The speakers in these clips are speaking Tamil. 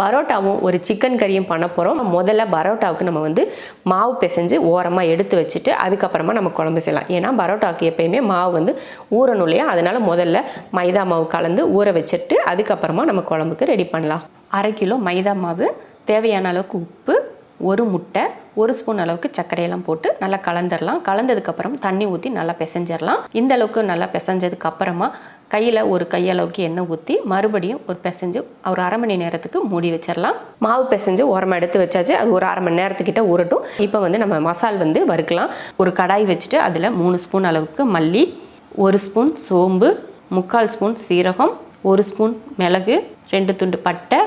பரோட்டாவும் ஒரு சிக்கன் கறியும் பண்ண போகிறோம் முதல்ல பரோட்டாவுக்கு நம்ம வந்து மாவு பிசைஞ்சு ஓரமாக எடுத்து வச்சுட்டு அதுக்கப்புறமா நம்ம குழம்பு செய்யலாம். ஏன்னா பரோட்டாவுக்கு எப்பயுமே மாவு வந்து ஊறணும் இல்லையா? அதனால் முதல்ல மைதா மாவு கலந்து ஊற வச்சுட்டு அதுக்கப்புறமா நம்ம குழம்புக்கு ரெடி பண்ணலாம். அரை கிலோ மைதா மாவு தேவையான அளவுக்கு உப்பு ஒரு முட்டை ஒரு ஸ்பூன் அளவுக்கு சர்க்கரையெல்லாம் போட்டு நல்லா கலந்துடலாம். கலந்ததுக்கப்புறம் தண்ணி ஊற்றி நல்லா பிசைஞ்சிடலாம். இந்த அளவுக்கு நல்லா பிசைஞ்சதுக்கு அப்புறமா கையில் ஒரு கையளவுக்கு எண்ணெய் ஊற்றி மறுபடியும் ஒரு பிசைஞ்சு ஒரு அரை மணி நேரத்துக்கு மூடி வச்சிடலாம். மாவு பிசைஞ்சு ஓரமாக எடுத்து வச்சாச்சு. அது ஒரு அரை மணி நேரத்துக்கிட்ட ஊறட்டும். இப்போ வந்து நம்ம மசால் வந்து வறுக்கலாம். ஒரு கடாய் வச்சுட்டு அதில் மூணு ஸ்பூன் அளவுக்கு மல்லி ஒரு ஸ்பூன் சோம்பு முக்கால் ஸ்பூன் சீரகம் ஒரு ஸ்பூன் மிளகு ரெண்டு துண்டு பட்டை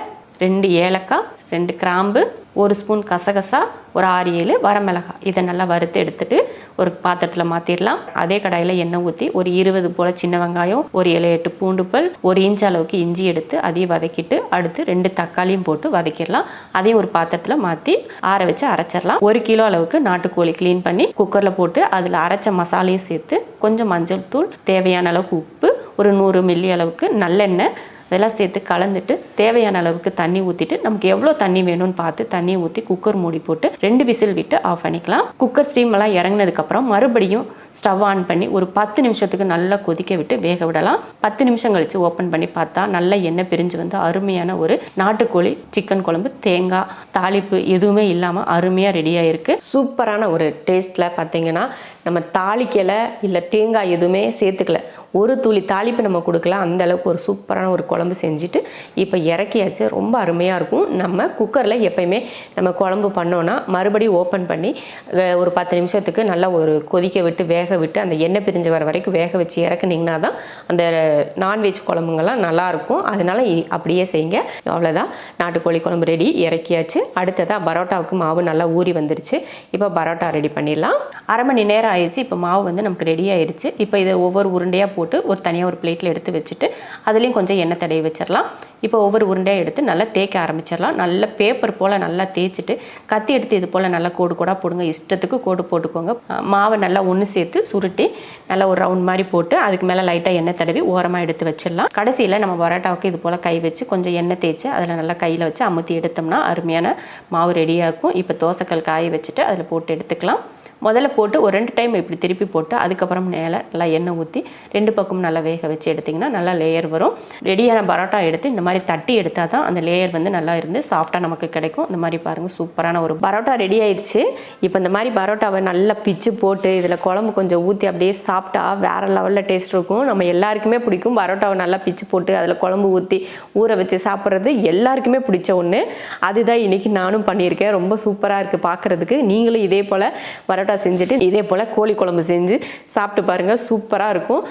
ரெண்டு ஏலக்காய் ரெண்டு கிராம்பு ஒரு ஸ்பூன் கசகசா ஒரு ஆறு ஏழு வரமிளகாய். இதை நல்லா வறுத்து எடுத்துட்டு ஒரு பாத்திரத்தில் மாற்றிடலாம் அதே கடாயில் எண்ணெய் ஊற்றி ஒரு இருபது போல் சின்ன வெங்காயம் ஒரு ஏழு எட்டு பூண்டு பல் ஒரு இன்ச் அளவுக்கு இஞ்சி எடுத்து அதையும் வதக்கிட்டு அடுத்து ரெண்டு தக்காளியும் போட்டு வதக்கிடலாம். அதையும் ஒரு பாத்திரத்தில் மாற்றி ஆற வச்சு அரைச்சிடலாம். ஒரு கிலோ அளவுக்கு நாட்டுக்கோழி க்ளீன் பண்ணி குக்கரில் போட்டு அதில் அரைச்ச மசாலையும் சேர்த்து கொஞ்சம் மஞ்சள் தூள் தேவையான அளவுக்கு உப்பு ஒரு நூறு மில்லி அளவுக்கு நல்லெண்ணெய் இதெல்லாம் சேர்த்து கலந்துட்டு தேவையான அளவுக்கு தண்ணி ஊற்றிட்டு நமக்கு எவ்வளோ தண்ணி வேணும்னு பார்த்து தண்ணி ஊற்றி குக்கர் மூடி போட்டு ரெண்டு விசில் விட்டு ஆஃப் பண்ணிக்கலாம். குக்கர் ஸ்டீம் எல்லாம் இறங்கினதுக்கப்புறம் மறுபடியும் ஸ்டவ் ஆன் பண்ணி ஒரு பத்து நிமிஷத்துக்கு நல்லா கொதிக்க விட்டு வேக விடலாம். பத்து நிமிஷம் கழித்து ஓப்பன் பண்ணி பார்த்தா நல்லா எண்ணெய் பிரிஞ்சு வந்து அருமையான ஒரு நாட்டுக்கோழி சிக்கன் குழம்பு தேங்காய் தாளிப்பு எதுவுமே இல்லாமல் அருமையாக ரெடியாக இருக்குது சூப்பரான ஒரு டேஸ்ட்டில் பார்த்தீங்கன்னா நம்ம தாளிக்கலை இல்லை தேங்காய் எதுவுமே சேர்த்துக்கல. ஒரு துளி தாளிப்பு நம்ம கொடுக்கலாம். அந்த அளவுக்கு ஒரு சூப்பரான ஒரு குழம்பு செஞ்சுட்டு இப்போ இறக்கியாச்சு. ரொம்ப அருமையாக இருக்கும். நம்ம குக்கரில் எப்பயுமே நம்ம குழம்பு பண்ணோன்னா மறுபடியும் ஓப்பன் பண்ணி ஒரு பத்து நிமிஷத்துக்கு நல்லா ஒரு கொதிக்க விட்டு வேக விட்டு அந்த எண்ணெய் பிரிஞ்சு வர வரைக்கும் வேக வச்சு இறக்குனீங்கன்னா தான் அந்த நான்வெஜ் குழம்புங்கெல்லாம் நல்லாயிருக்கும். அதனால அப்படியே செய்யுங்க. அவ்வளோதான் நாட்டுக்கோழி குழம்பு ரெடி இறக்கியாச்சு. அடுத்ததாக பரோட்டாவுக்கு மாவு நல்லா ஊறி வந்துருச்சு. இப்போ பரோட்டா ரெடி பண்ணிடலாம். அரை மணி நேரம் ஆயிடுச்சு. இப்போ மாவு வந்து நமக்கு ரெடி ஆயிடுச்சு. இப்போ இதை ஒவ்வொரு உருண்டையாக போட்டு ஒரு தனியாக ஒரு பிளேட்டில் எடுத்து வச்சுட்டு அதுலேயும் கொஞ்சம் எண்ணெய் தடவி வச்சிடலாம். இப்போ ஒவ்வொரு உருண்டையாக எடுத்து நல்லா தேய்க்க ஆரம்பிச்சிடலாம். நல்ல பேப்பர் போல் நல்லா தேய்ச்சிட்டு கத்தி எடுத்து இது போல் நல்லா கோடு கோடாக போடுங்க. இஷ்டத்துக்கு கோடு போட்டுக்கோங்க. மாவை நல்லா ஒன்று சேர்த்து சுருட்டி நல்லா ஒரு ரவுண்ட் மாதிரி போட்டு அதுக்கு மேலே லைட்டாக எண்ணெய் தடவி ஓரமாக எடுத்து வச்சிடலாம். கடைசியில் நம்ம பரோட்டாவுக்கு இது போல் கை வச்சு கொஞ்சம் எண்ணெய் தேய்ச்சி அதில் நல்லா கையில் வச்சு அமுத்தி எடுத்தோம்னா அருமையான மாவு ரெடியாக இருக்கும். இப்போ தோசைக்கல் காய வச்சுட்டு அதில் போட்டு எடுத்துக்கலாம். முதல்ல போட்டு ஒரு ரெண்டு டைம் இப்படி திருப்பி போட்டு அதுக்கப்புறம் மேலே நல்லா எண்ணெய் ஊற்றி ரெண்டு பக்கமும் நல்லா வேக வச்சு எடுத்திங்கன்னா நல்லா லேயர் வரும். ரெடியான பரோட்டா எடுத்து இந்த மாதிரி தட்டி எடுத்தால் தான் அந்த லேயர் வந்து நல்லா இருந்து சாஃப்டாக நமக்கு கிடைக்கும். இந்த மாதிரி பாருங்கள் சூப்பரான ஒரு பரோட்டா ரெடி ஆயிடுச்சு. இப்போ இந்த மாதிரி பரோட்டாவை நல்லா பிச்சு போட்டு இதில் குழம்பு கொஞ்சம் ஊற்றி அப்படியே சாப்பிட்டா வேறு லெவலில் டேஸ்ட் இருக்கும். நம்ம எல்லாருக்குமே பிடிக்கும் பரோட்டாவை நல்லா பிச்சு போட்டு அதில் குழம்பு ஊற்றி ஊற வச்சு சாப்பிட்றது எல்லாருக்குமே பிடிச்ச ஒன்று அதுதான் இன்றைக்கி நானும் பண்ணியிருக்கேன். ரொம்ப சூப்பராக இருக்குது பார்க்குறதுக்கு நீங்களும் இதே போல் பரோட்டா பரோட்டா செஞ்சுட்டு இதே போல் கோழி குழம்பு செஞ்சு சாப்பிட்டு பாருங்கள் சூப்பராக இருக்கும்.